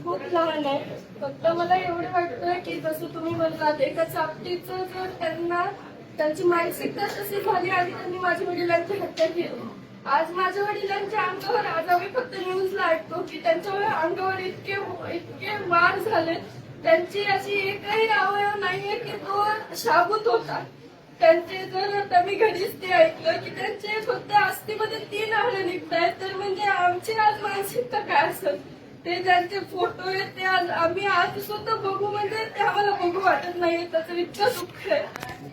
खूप लहान आहे. फक्त मला एवढं वाटतं की जसं तुम्ही म्हणलात एका चापटीचं जर त्यांना त्यांची मानसिकता तशी झाली आणि त्यांनी माझ्या वडिलांची हत्या केली. आज माझ्या वडिलांच्या अंगावर आज आम्ही फक्त न्यूजला ऐकतो की त्यांच्या अंगावर इतके इतके मार झाले. त्यांची अशी एकही अवयव नाहीये की तो शाबूत होता. त्यांचे जर आता मी घरीच ते ऐकलं की त्यांचे फक्त अस्थिमध्ये तीन आळ निघत आहेत तर म्हणजे आमची आज मानसिकता काय असेल? ते ज्यांचे फोटो आहेत ते आज आम्ही आज स्वतः बघू म्हणजे ते आम्हाला बघू वाटत नाही त्याचं इतकं दुःख आहे.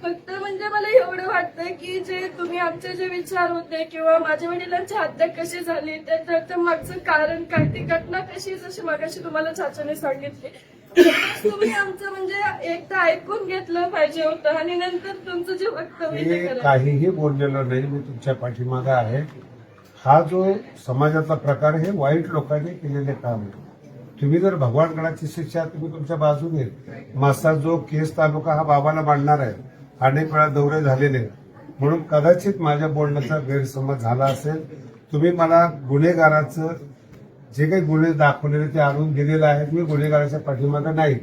फक्त म्हणजे मला एवढं वाटतं की जे तुम्ही आमचे जे विचार होते किंवा माझ्या वडिलांची हत्या कशी झाली त्याच्या मागचं कारण काय ती घटना कशी जशी मागाशी तुम्हाला चाचाने सांगितली. तुम्ही आमचं म्हणजे एकदा ऐकून घेतलं पाहिजे होतं आणि नंतर तुमचं जे वक्तव्य काहीही बोललेलो नाही मी तुमच्या पाठीमागे आहे. हा जो समाजातला प्रकार हे वाईट लोकांनी केलेले काम आहे. तुम्ही जर भगवानगडाची शिक्षा तुम्ही तुमच्या बाजूने मासा जो केस तालुका हा बाबाला मांडणार आहे अनेक वेळा दौरे झालेले म्हणून कदाचित माझ्या बोलण्याचा गैरसमज झाला असेल. तुम्ही मला गुन्हेगाराचं जे काही गुन्हे दाखवलेले ते आणून दिलेले आहेत. मी गुन्हेगाराच्या पाठीमागे नाही.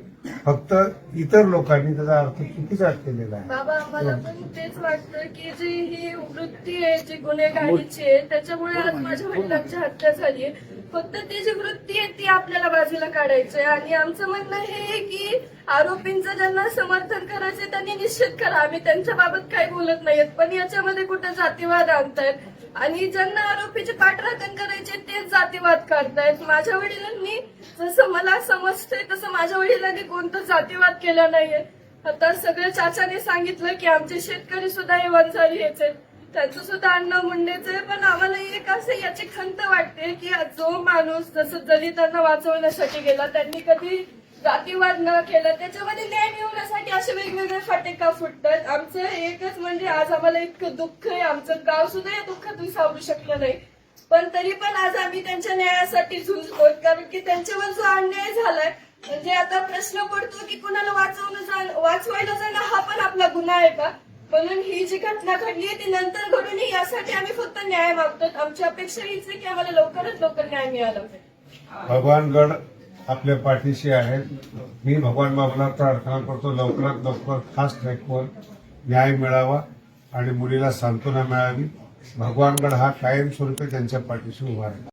फक्त इतर लोकांनी त्याचा अर्थ चुकीचा केलेला आहे. बाबा आम्हाला पण तेच वाटतं की जी ही वृत्ती आहे जी गुन्हेगारीची आहे त्याच्यामुळे आज माझ्या वडिलांची हत्या झाली आहे. फक्त ती जी वृत्ती आहे ती आपल्याला बाजूला काढायची आहे. आणि आमचं म्हणणं हे आहे की आरोपींचं ज्यांना समर्थन करायचं त्यांनी निश्चित करा. आम्ही त्यांच्या बाबत काही बोलत नाहीत पण याच्यामध्ये कुठे जातीवाद आणतायत? आणि ज्यांना आरोपीचे पाठराखण करायचे जातीवाद करतायत माझ्या वडिलांनी जसं मला समजतंय तसं माझ्या वडिलांनी कोणतं जातीवाद केला नाहीये. आता सगळ्या चाचाने सांगितलं की आमचे शेतकरी सुद्धा हे वंजारी हेच आहेत त्यांचं सुद्धा अण्णा मुंडेच आहे पण आम्हाला एक असं याची खंत वाटते की जो माणूस जसं दलितांना वाचवण्यासाठी गेला त्यांनी कधी जातीवाद न केला त्याच्यामध्ये न्याय मिळवण्यासाठी असे वेगवेगळे फाटे का फुटतात. आमचं एकच म्हणजे आज आम्हाला इतकं दुःख आहे आमचं गाव सुद्धा या दुःखातून सावरू शकलं नाही. पण तरी पण आज आम्ही त्यांच्या न्यायासाठी झुंजतो कारण की त्यांच्यावर जो अन्याय झालाय म्हणजे आता प्रश्न पडतो की कुणाला वाचवणं जाण- वाचवायला जाणं हा पण आपला गुन्हा आहे का? म्हणून ही जी घटना घडली आहे ती नंतर घडून यासाठी आम्ही फक्त न्याय मागतो आमची अपेक्षा हीच आहे की आम्हाला लवकरात लवकर न्याय मिळाला भगवानगड आपल्या पाठीशी आहेत मी भगवान बाबाला प्रार्थना करतो लवकरात लवकर फास्ट ट्रॅकवर न्याय मिळावा आणि मुलीला सांत्वना मिळावी. भगवानगड हा कायमस्वरूपी त्यांच्या पाठीशी उभा राहिला.